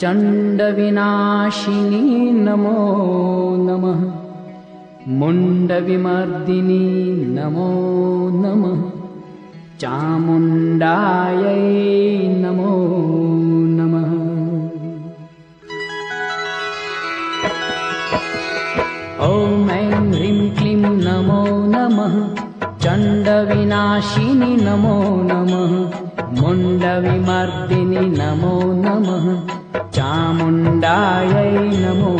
चण्डविनाशिनी नमो नमः। मुण्डविमर्दिनी नमो नमः। चामुण्डायै नमो नमः। ॐ ऐं ह्रीं क्लीं नमो नमः। चण्डविनाशिनि नमो नमः मुण्डविमर्दिनि नमो नमः चामुण्डायै नमो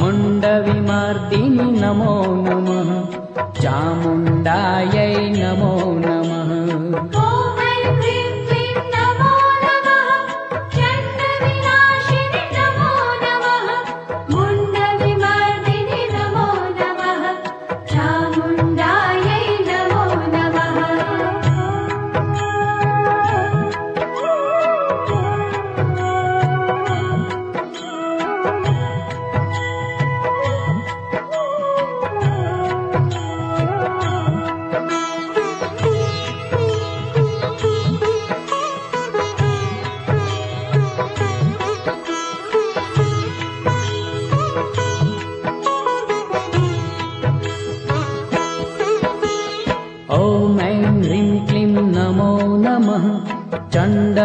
मुण्डविमर्दिनि नमो नमः चामुण्डायै नमो नमः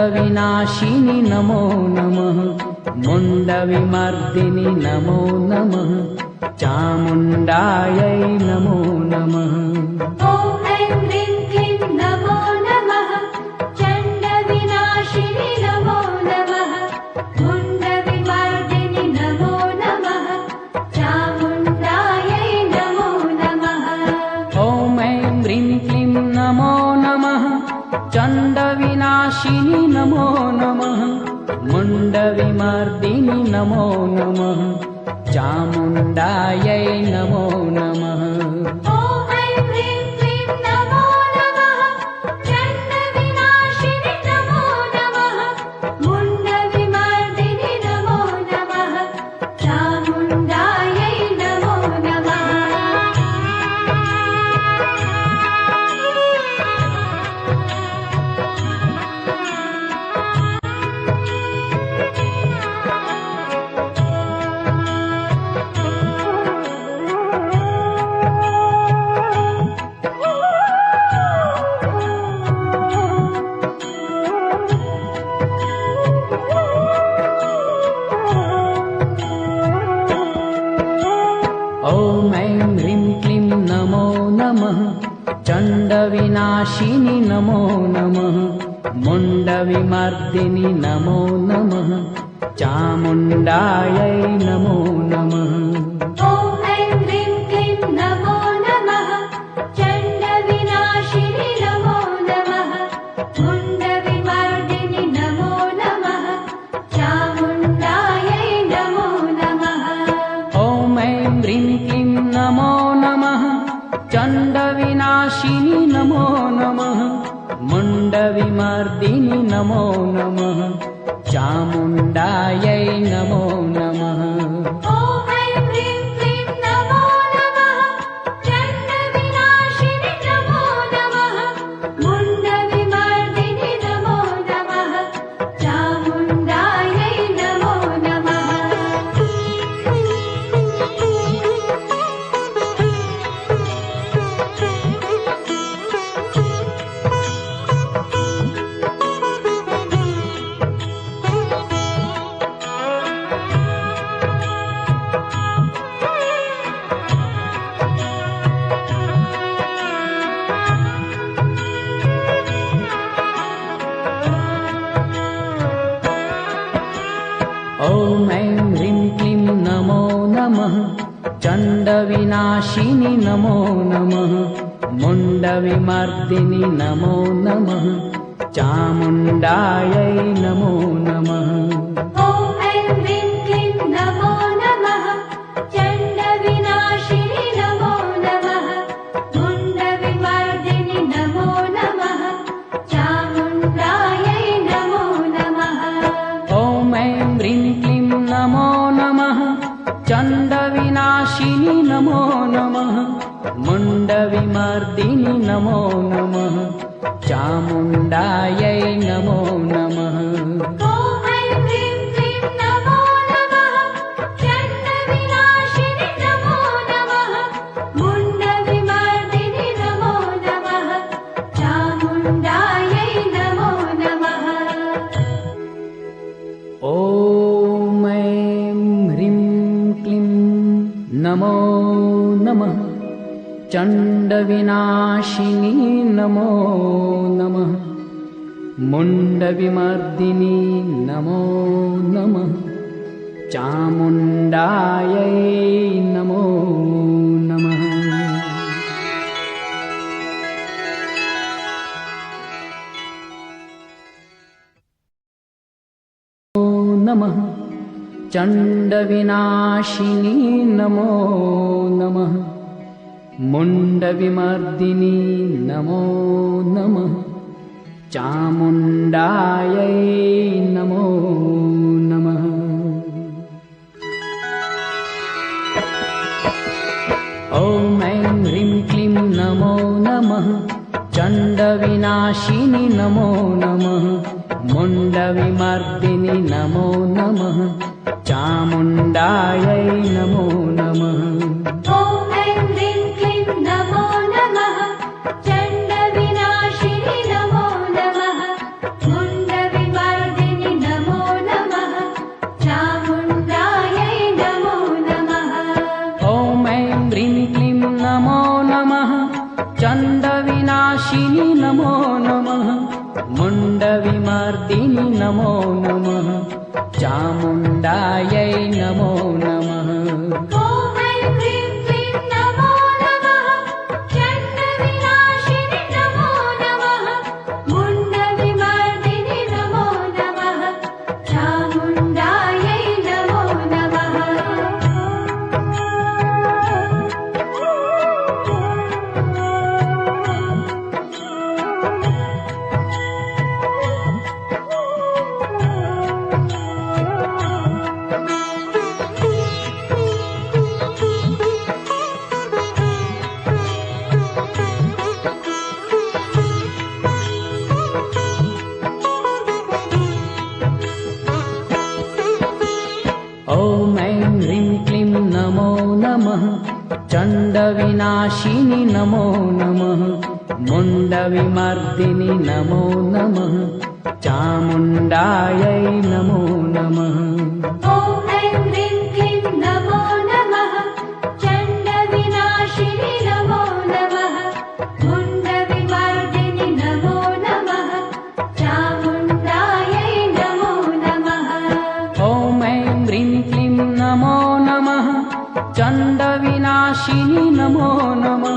चण्डविनाशिनि नमो नमः मुण्डविमर्दिनि नमो नमः चामुण्डायै चण्डविनाशिनि नमो नमः मुण्डविमर्दिनि नमो नमः चामुण्डायै नमो नमः नमो नमः। मुण्डविमर्दिनि नमो नमः। चामुण्डायै नमो नमः नमो नमः। चामुण्डायै ऐं ह्रीं क्लीं नमो नमः। चण्डविनाशिनि नमो नमः। मुण्डविमर्दिनि नमो नमः। चामुण्डायै नमो नमः नमो नमः। ॐ ऐं ह्रीं क्लीं नमो नमः। चण्डविनाशिनि नमो नमः मुण्डविमर्दिनि नमो नमः। चामुण्डायै नमो नमः। नमः चण्डविनाशिनी नमो नमः। मुण्डविमर्दिनी नमो नमः चामुण्डायै नमो नमः। ॐ ऐं ह्रीं क्लीं नमो नमः। चण्डविनाशिनि नमो नमः। मुण्डविमर्दिनि नमो नमः। चामुण्डायै नमः चण्डविनाशिनि नमो नमः। मुण्डविमर्दिनि नमो नमः। चामुण्डायै नमो नमः मुण्डविमर्दिनि नमो नमः। चामुण्डायै नमो नमः। नमो नमः। चण्डविनाशिनि नमो नमः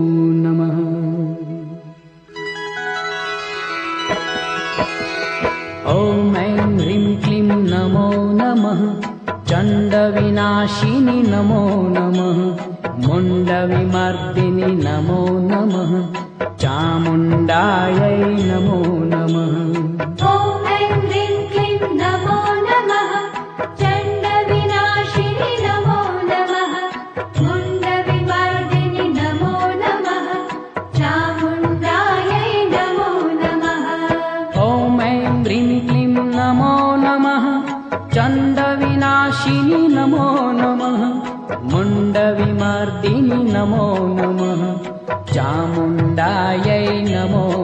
चण्डविनाशिनि नमो नमः। मुण्डविमर्दिनि नमो नमः। चामुण्डायै नमो नमः तिं नमो नमः चामुण्डायै नमो